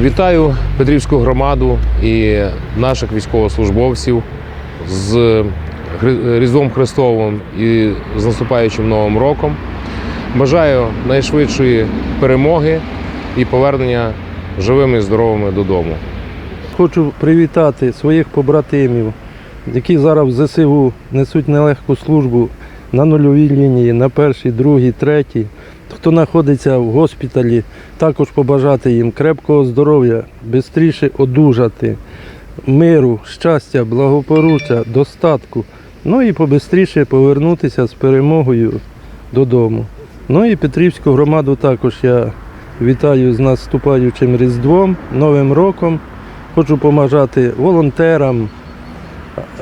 Вітаю Петрівську громаду і наших військовослужбовців з Різдвом Христовим і з наступаючим Новим роком. Бажаю найшвидшої перемоги і повернення живими і здоровими додому. Хочу привітати своїх побратимів, які зараз в ЗСУ несуть нелегку службу на нульовій лінії, на першій, другій, третій. Хто знаходиться в госпіталі, також побажати їм крепкого здоров'я, швидше одужати, миру, щастя, благополуччя, достатку. Ну і побистріше повернутися з перемогою додому. Ну і Петрівську громаду також я вітаю з наступаючим Різдвом, Новим роком. Хочу помажати волонтерам,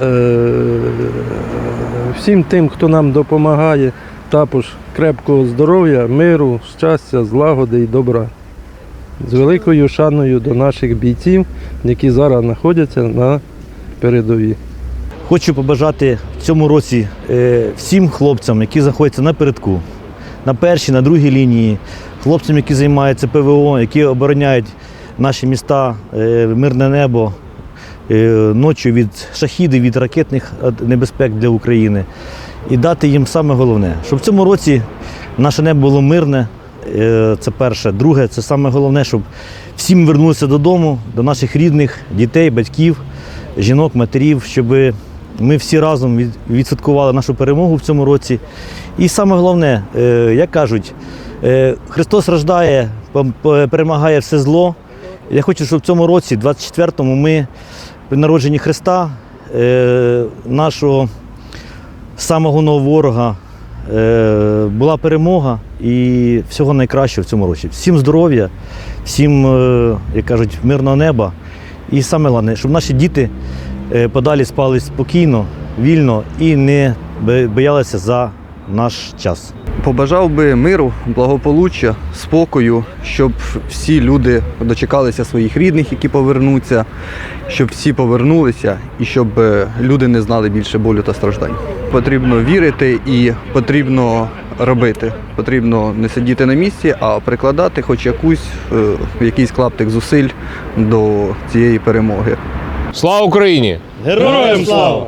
е, всім тим, хто нам допомагає, також крепкого здоров'я, миру, щастя, злагоди і добра. З великою шаною до наших бійців, які зараз знаходяться на передовій. Хочу побажати в цьому році е, всім хлопцям, які знаходяться на передку, на першій, на другій лінії, хлопцям, які займаються ПВО, які обороняють наші міста, е, мирне небо ночі від шахідів, від ракетних е, небезпек для України. І дати їм саме головне, щоб в цьому році наше небо було мирне. е, Це перше. Друге, це саме головне, щоб всі ми вернулися додому, до наших рідних, дітей, батьків, жінок, матерів, щоб ми всі разом від- відсвяткували нашу перемогу в цьому році. І саме головне, е, як кажуть, е, Христос рождає, перемагає все зло. Я хочу, щоб в цьому році, 24-му, ми при народженні Христа, е, нашого самого нового ворога, е, була перемога і всього найкращого в цьому році. Всім здоров'я, всім, е, як кажуть, мирного неба. І саме головне, щоб наші діти е, подалі спали спокійно, вільно і не боялися за наш час. Побажав би миру, благополуччя, спокою, щоб всі люди дочекалися своїх рідних, які повернуться, щоб всі повернулися і щоб е, люди не знали більше болю та страждань. Потрібно вірити і потрібно робити. Потрібно не сидіти на місці, а прикладати хоч якусь е, якийсь клаптик зусиль до цієї перемоги. Слава Україні! Героям слава!